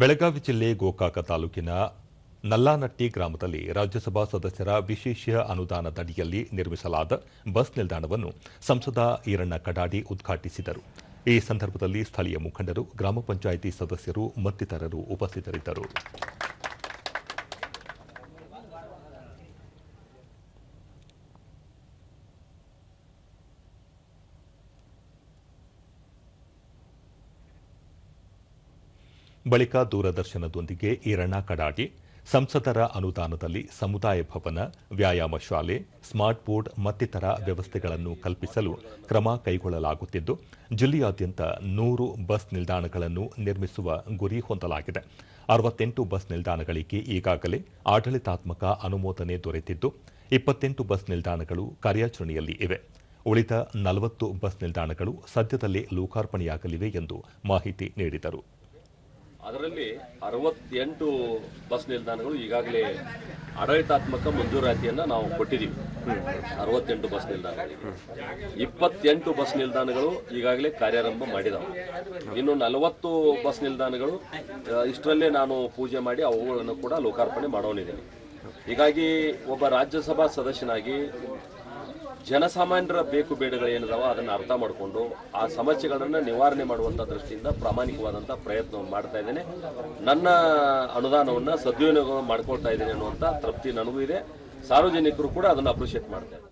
ಬೆಳಗಾವಿ ಜಿಲ್ಲೆ ಗೋಕಾಕ ತಾಲೂಕಿನ ನಲ್ಲಾನಟ್ಟಿ ಗ್ರಾಮದಲ್ಲಿ ರಾಜ್ಯಸಭಾ ಸದಸ್ಯರ ವಿಶೇಷ ಅನುದಾನದಡಿಯಲ್ಲಿ ನಿರ್ಮಿಸಲಾದ ಬಸ್ ನಿಲ್ದಾಣವನ್ನು ಸಂಸದ ಈರಣ್ಣ ಕಡಾಡಿ ಉದ್ಘಾಟಿಸಿದರು. ಈ ಸಂದರ್ಭದಲ್ಲಿ ಸ್ಥಳೀಯ ಮುಖಂಡರು, ಗ್ರಾಮ ಪಂಚಾಯಿತಿ ಸದಸ್ಯರು, ಮತ್ತಿತರರು ಉಪಸ್ಥಿತರಿದ್ದರು. ಬಳಿಕ ದೂರದರ್ಶನದೊಂದಿಗೆ ಈರಣ್ಣ ಕಡಾಡಿ, ಸಂಸದರ ಅನುದಾನದಲ್ಲಿ ಸಮುದಾಯ ಭವನ, ವ್ಯಾಯಾಮ ಶಾಲೆ, ಸ್ಮಾರ್ಟ್ ಬೋರ್ಡ್ ಮತ್ತಿತರ ವ್ಯವಸ್ಥೆಗಳನ್ನು ಕಲ್ಪಿಸಲು ಕ್ರಮ ಕೈಗೊಳ್ಳಲಾಗುತ್ತಿದ್ದು, ಜಿಲ್ಲೆಯಾದ್ಯಂತ ನೂರು ಬಸ್ ನಿಲ್ದಾಣಗಳನ್ನು ನಿರ್ಮಿಸುವ ಗುರಿ ಹೊಂದಲಾಗಿದೆ. ಅರವತ್ತೆಂಟು ಬಸ್ ನಿಲ್ದಾಣಗಳಿಗೆ ಈಗಾಗಲೇ ಆಡಳಿತಾತ್ಮಕ ಅನುಮೋದನೆ ದೊರೆತಿದ್ದು, ಇಪ್ಪತ್ತೆಂಟು ಬಸ್ ನಿಲ್ದಾಣಗಳು ಕಾರ್ಯಾಚರಣೆಯಲ್ಲಿ ಇವೆ. ಉಳಿದ ನಲವತ್ತು ಬಸ್ ನಿಲ್ದಾಣಗಳು ಸದ್ಯದಲ್ಲೇ ಲೋಕಾರ್ಪಣೆಯಾಗಲಿವೆ ಎಂದು ಮಾಹಿತಿ ನೀಡಿದರು. ಅದರಲ್ಲಿ ಅರವತ್ತೆಂಟು ಬಸ್ ನಿಲ್ದಾಣಗಳು ಈಗಾಗಲೇ ಆಡಳಿತಾತ್ಮಕ ಮಂಜೂರಾತಿಯನ್ನು ನಾವು ಕೊಟ್ಟಿದ್ದೀವಿ ಅರವತ್ತೆಂಟು ಬಸ್ ನಿಲ್ದಾಣಗಳಿಗೆ ಇಪ್ಪತ್ತೆಂಟು ಬಸ್ ನಿಲ್ದಾಣಗಳು ಈಗಾಗಲೇ ಕಾರ್ಯಾರಂಭ ಮಾಡಿದಾವೆ. ಇನ್ನು ನಲವತ್ತು ಬಸ್ ನಿಲ್ದಾಣಗಳು ಇಷ್ಟರಲ್ಲೇ ನಾನು ಪೂಜೆ ಮಾಡಿ ಅವುಗಳನ್ನು ಕೂಡ ಲೋಕಾರ್ಪಣೆ ಮಾಡೋನಿದ್ದೀನಿ. ಹೀಗಾಗಿ ಒಬ್ಬ ರಾಜ್ಯಸಭಾ ಸದಸ್ಯನಾಗಿ ಜನಸಾಮಾನ್ಯರ ಬೇಕು ಬೇಡಗಳು ಬೇಡಗಳೇನಿದಾವ ಅದನ್ನು ಅರ್ಥ ಮಾಡಿಕೊಂಡು ಆ ಸಮಸ್ಯೆಗಳನ್ನು ನಿವಾರಣೆ ಮಾಡುವಂಥ ದೃಷ್ಟಿಯಿಂದ ಪ್ರಾಮಾಣಿಕವಾದಂಥ ಪ್ರಯತ್ನವನ್ನು ಮಾಡ್ತಾ ಇದ್ದೇನೆ. ನನ್ನ ಅನುದಾನವನ್ನು ಸದ್ವಿನಿಯೋಗ ಮಾಡ್ಕೊಳ್ತಾ ಇದ್ದೇನೆ ಅನ್ನುವಂಥ ತೃಪ್ತಿ ನನಗೂ ಇದೆ. ಸಾರ್ವಜನಿಕರು ಕೂಡ ಅದನ್ನು ಅಪ್ರಿಷಿಯೇಟ್ ಮಾಡ್ತಾರೆ.